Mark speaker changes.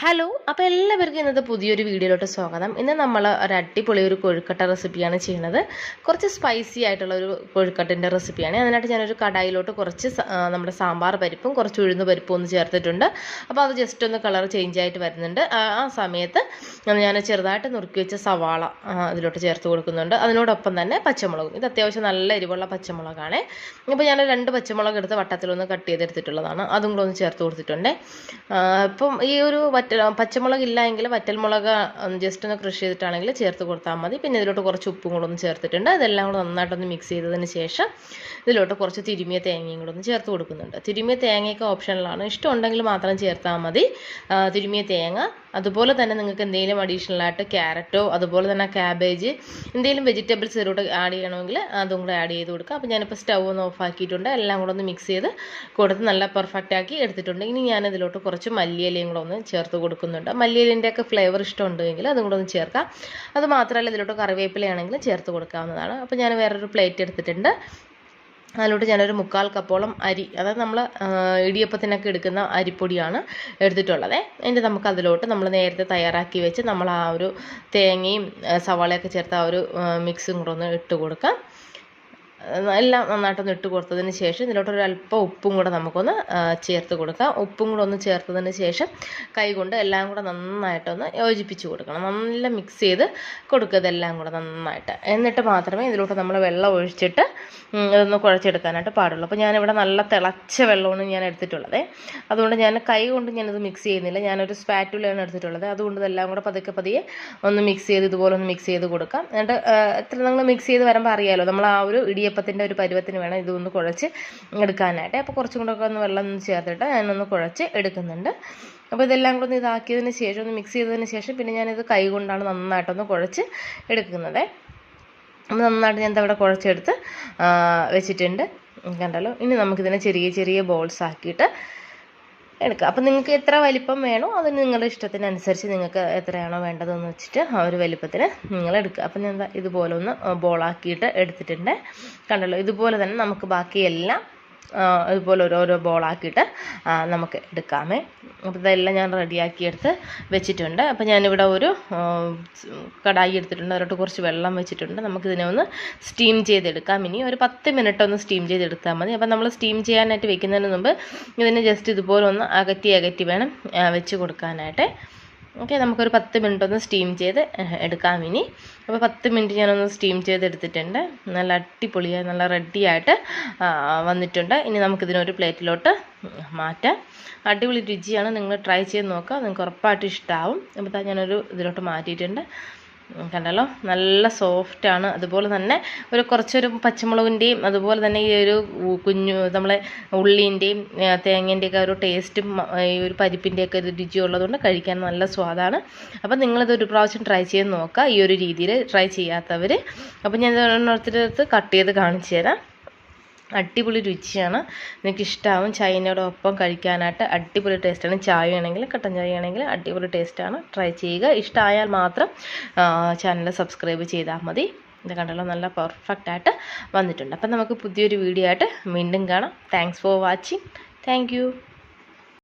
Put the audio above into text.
Speaker 1: Hello അപ്പോൾ എല്ലാവർക്കും ഇന്നത്തെ പുതിയൊരു വീഡിയോയിലോട്ട് സ്വാഗതം. ഇന്ന് നമ്മൾ ഒരു അടിപൊളി ഒരു കൊഴുക്കട്ട റെസിപ്പിയാണ് ചെയ്യുന്നത്. കുറച്ച് സ്പൈസി ആയിട്ടുള്ള ഒരു കൊഴുക്കട്ടിന്റെ റെസിപ്പിയാണ്. അതിനായിട്ട് ഞാനൊരു കടായിലോട്ട് കുറച്ച് നമ്മുടെ സാമ്പാർ പരിപ്പും കുറച്ച് ഉഴുന്ന് പരിപ്പും ഒന്ന് ചേർത്തിട്ടുണ്ട്. അപ്പോൾ അത് ജസ്റ്റ് ഒന്ന് കളർ ചേഞ്ച് ആയിട്ട് വരുന്നുണ്ട്. ആ സമയത്ത് ഞാൻ ചെറുതായിട്ട് നുറുക്കി വെച്ച സവാള അതിലോട്ട് ചേർത്ത് കൊടുക്കുന്നുണ്ട്. അതിനോടൊപ്പം തന്നെ പച്ചമുളകും. ഇത് അത്യാവശ്യം നല്ല എരിവുള്ള പച്ചമുളകാണ്. അപ്പോൾ ഞാൻ രണ്ട് പച്ചമുളക് എടുത്ത് വട്ടത്തിലൊന്ന് കട്ട് ചെയ്തെടുത്തിട്ടുള്ളതാണ്. അതും കൂടെ ഒന്ന് ചേർത്ത് കൊടുത്തിട്ടുണ്ട്. ഇപ്പം ഈ ഒരു വറ്റ പച്ചമുളക് ഇല്ല എങ്കിൽ വറ്റൽമുളക് ജസ്റ്റ് ഒന്ന് കൃഷി ചെയ്തിട്ടാണെങ്കിൽ ചേർത്ത് കൊടുത്താൽ മതി. പിന്നെ ഇതിലോട്ട് കുറച്ച് ഉപ്പും കൂടെ ഒന്ന് ചേർത്തിട്ടുണ്ട്. ഇതെല്ലാം കൂടെ നന്നായിട്ടൊന്ന് മിക്സ് ചെയ്തതിന് ശേഷം ഇതിലോട്ട് കുറച്ച് തിരുമിയ തേങ്ങയും കൂടെ ഒന്ന് ചേർത്ത് കൊടുക്കുന്നുണ്ട്. തിരുമിയ തേങ്ങയൊക്കെ ഓപ്ഷനിലാണ് ഇഷ്ടമുണ്ടെങ്കിൽ മാത്രം ചേർത്താൽ മതി. തിരുമിയ തേങ്ങ അതുപോലെ തന്നെ നിങ്ങൾക്ക് എന്തെങ്കിലും അഡീഷണൽ ആയിട്ട് ക്യാരറ്റോ അതുപോലെ തന്നെ ക്യാബേജ് എന്തെങ്കിലും വെജിറ്റബിൾസ് ഇതിലോട്ട് ആഡ് ചെയ്യണമെങ്കിൽ അതും കൂടെ ആഡ് ചെയ്ത് കൊടുക്കുക. അപ്പോൾ ഞാനിപ്പോൾ സ്റ്റൗ ഒന്ന് ഓഫ് ആക്കിയിട്ടുണ്ട്. എല്ലാം കൂടെ ഒന്ന് മിക്സ് ചെയ്ത് കൊടുത്ത് നല്ല പെർഫെക്റ്റ് ആക്കി എടുത്തിട്ടുണ്ട്. ഇനി ഞാൻ ഇതിലോട്ട് കുറച്ച് മല്ലിയിലയും കൂടെ ഒന്ന് ചേർത്ത് കൊടുക്കുന്നുണ്ട്. മല്ലിയിലിന്റെ ഒക്കെ ഫ്ലേവർ ഇഷ്ടമുണ്ടെങ്കിൽ അതും കൂടെ ഒന്ന് ചേർക്കാം. അത് മാത്രമല്ല ഇതിലോട്ട് കറിവേപ്പിലയാണെങ്കിലും ചേർത്ത് കൊടുക്കാവുന്നതാണ്. അപ്പോൾ ഞാൻ വേറൊരു പ്ലേറ്റ് എടുത്തിട്ടുണ്ട്. അതിലോട്ട് ഞാനൊരു മുക്കാൽ കപ്പോളം അരി അതായത് നമ്മൾ ഇടിയപ്പത്തിനൊക്കെ എടുക്കുന്ന അരിപ്പൊടിയാണ് എടുത്തിട്ടുള്ളത്. എന്നിട്ട് നമുക്ക് അതിലോട്ട് നമ്മൾ നേരത്തെ തയ്യാറാക്കി വെച്ച് നമ്മൾ ആ ഒരു തേങ്ങയും സവാളയൊക്കെ ചേർത്ത് ആ ഒരു മിക്സും കൂടെ ഒന്ന് ഇട്ട് കൊടുക്കാം. എല്ലാം നന്നായിട്ടൊന്ന് ഇട്ട് കൊടുത്തതിന് ശേഷം ഇതിലോട്ട് ഒരു അല്പം ഉപ്പും കൂടെ നമുക്കൊന്ന് ചേർത്ത് കൊടുക്കാം. ഉപ്പും കൂടെ ഒന്ന് ചേർത്തതിന് ശേഷം കൈകൊണ്ട് എല്ലാം കൂടെ നന്നായിട്ടൊന്ന് യോജിപ്പിച്ച് കൊടുക്കണം. നല്ല മിക്സ് ചെയ്ത് കൊടുക്കുക ഇതെല്ലാം കൂടെ നന്നായിട്ട്. എന്നിട്ട് മാത്രമേ ഇതിലോട്ട് നമ്മൾ വെള്ളം ഒഴിച്ചിട്ട് ഇതൊന്ന് കുഴച്ചെടുക്കാനായിട്ട് പാടുള്ളൂ. അപ്പോൾ ഞാനിവിടെ നല്ല തിളച്ച വെള്ളമാണ് ഞാൻ എടുത്തിട്ടുള്ളത്. അതുകൊണ്ട് ഞാൻ കൈ കൊണ്ട് ഞാനിത് മിക്സ് ചെയ്യുന്നില്ല. ഞാനൊരു സ്പാറ്റുലയാണ് എടുത്തിട്ടുള്ളത്. അതുകൊണ്ട് ഇതെല്ലാം കൂടെ പതുക്കെ പതിയെ ഒന്ന് മിക്സ് ചെയ്ത് ഇതുപോലെ ഒന്ന് മിക്സ് ചെയ്ത് കൊടുക്കാം. എന്നിട്ട് എത്ര നിങ്ങൾ മിക്സ് ചെയ്ത് വരുമ്പോൾ അറിയാമല്ലോ നമ്മൾ ആ ഒരു ഇടിയപ്പത്തിന്റെ ഒരു പരുവത്തിന് വേണം ഇതൊന്ന് കുഴച്ച് എടുക്കാനായിട്ട്. അപ്പോൾ കുറച്ചും കൂടെ ഒക്കെ ഒന്ന് വെള്ളം ഒന്ന് ചേർത്തിട്ട് ഞാനൊന്ന് കുഴച്ച് എടുക്കുന്നുണ്ട്. അപ്പോൾ ഇതെല്ലാം കൂടെ ഒന്ന് ഇതാക്കിയതിന് ശേഷം ഒന്ന് മിക്സ് ചെയ്തതിന് ശേഷം പിന്നെ ഞാനിത് കൈ കൊണ്ടാണ് നന്നായിട്ടൊന്ന് കുഴച്ച് എടുക്കുന്നത്. അപ്പോൾ നന്നായിട്ട് ഞാൻ ഇതവിടെ കുഴച്ചെടുത്ത് വെച്ചിട്ടുണ്ട്. കണ്ടല്ലോ? ഇനി നമുക്കിതിനെ ചെറിയ ചെറിയ ബോൾസ് ആക്കിയിട്ട് എടുക്കാം. അപ്പം നിങ്ങൾക്ക് എത്ര വലിപ്പം വേണോ അത് നിങ്ങളുടെ ഇഷ്ടത്തിനനുസരിച്ച് നിങ്ങൾക്ക് എത്രയാണോ വേണ്ടതെന്ന് വെച്ചിട്ട് ആ ഒരു വലിപ്പത്തിന് നിങ്ങൾ എടുക്കുക. അപ്പം ഞാൻ ഇതുപോലെ ഒന്ന് ബോളാക്കിയിട്ട് എടുത്തിട്ടുണ്ട്. കണ്ടല്ലോ? ഇതുപോലെ തന്നെ നമുക്ക് ബാക്കിയെല്ലാം ആ, ഇതുപോലെ ഓരോരോ ബോളാക്കിയിട്ട് നമുക്ക് എടുക്കാമേ. അപ്പോൾ ഇതെല്ലാം ഞാൻ റെഡിയാക്കി എടുത്ത് വെച്ചിട്ടുണ്ട്. അപ്പോൾ ഞാനിവിടെ ഒരു കടായി എടുത്തിട്ടുണ്ട്. അതിലോട്ട് കുറച്ച് വെള്ളം വെച്ചിട്ടുണ്ട്. നമുക്കിതിനെ ഒന്ന് സ്റ്റീം ചെയ്തെടുക്കാം. ഇനി ഒരു പത്ത് മിനിറ്റ് ഒന്ന് സ്റ്റീം ചെയ്തെടുത്താൽ മതി. അപ്പോൾ നമ്മൾ സ്റ്റീം ചെയ്യാനായിട്ട് വെക്കുന്നതിന് മുമ്പ് ഇതിനെ ജസ്റ്റ് ഇതുപോലെ ഒന്ന് അകറ്റി അകറ്റി വേണം വെച്ച് കൊടുക്കാനായിട്ട്. ഓക്കെ നമുക്കൊരു പത്ത് മിനിറ്റ് ഒന്ന് സ്റ്റീം ചെയ്ത് എടുക്കാം ഇനി. അപ്പോൾ പത്ത് മിനിറ്റ് ഞാനൊന്ന് സ്റ്റീം ചെയ്ത് എടുത്തിട്ടുണ്ട് നല്ല അടിപൊളിയായി നല്ല റെഡിയായിട്ട് വന്നിട്ടുണ്ട്. ഇനി നമുക്കിതിനൊരു പ്ലേറ്റിലോട്ട് മാറ്റാം. അടിപൊളി രുചിയാണ്. നിങ്ങൾ ട്രൈ ചെയ്ത് നോക്കുക. നിങ്ങൾക്ക് ഉറപ്പായിട്ടും ഇഷ്ടമാവും അപ്പോൾ ഞാനൊരു ഇതിലോട്ട് മാറ്റിയിട്ടുണ്ട്. കണ്ടല്ലോ? നല്ല സോഫ്റ്റാണ് അതുപോലെ തന്നെ ഒരു കുറച്ചൊരു പച്ചമുളകിന്റെയും അതുപോലെ തന്നെ ഈ ഒരു കുഞ്ഞു നമ്മളെ ഉള്ളീന്റെയും തേങ്ങേന്റെയൊക്കെ ഒരു ടേസ്റ്റും ഈ ഒരു പരിപ്പിന്റെയൊക്കെ ഒരു രുചി ഉള്ളതുകൊണ്ട് കഴിക്കാൻ നല്ല സ്വാദാണ്. അപ്പോൾ നിങ്ങളിത് ഒരു പ്രാവശ്യം ട്രൈ ചെയ്ത് നോക്കുക ഈ ഒരു രീതിയിൽ ട്രൈ ചെയ്യാത്തവർ അപ്പോൾ ഞാൻ ഓരോരുത്തരടുത്ത് കട്ട് ചെയ്ത് കാണിച്ചു തരാം. അടിപൊളി രുചിയാണ്. നിങ്ങൾക്ക് ഇഷ്ടമാവും ഒപ്പം കഴിക്കാനായിട്ട് അടിപൊളി ടേസ്റ്റാണ്. ചായ ആണെങ്കിൽ കട്ടൻ ചായ ആണെങ്കിൽ അടിപൊളി ടേസ്റ്റാണ്. ട്രൈ ചെയ്യുക. ഇഷ്ടമായാൽ മാത്രം ചാനൽ സബ്സ്ക്രൈബ് ചെയ്താൽ മതി. ഇത് കണ്ടല്ലോ നല്ല പെർഫെക്റ്റ് ആയിട്ട് വന്നിട്ടുണ്ട്. അപ്പം നമുക്ക് പുതിയൊരു വീഡിയോ ആയിട്ട് വീണ്ടും കാണാം. Thanks for watching thank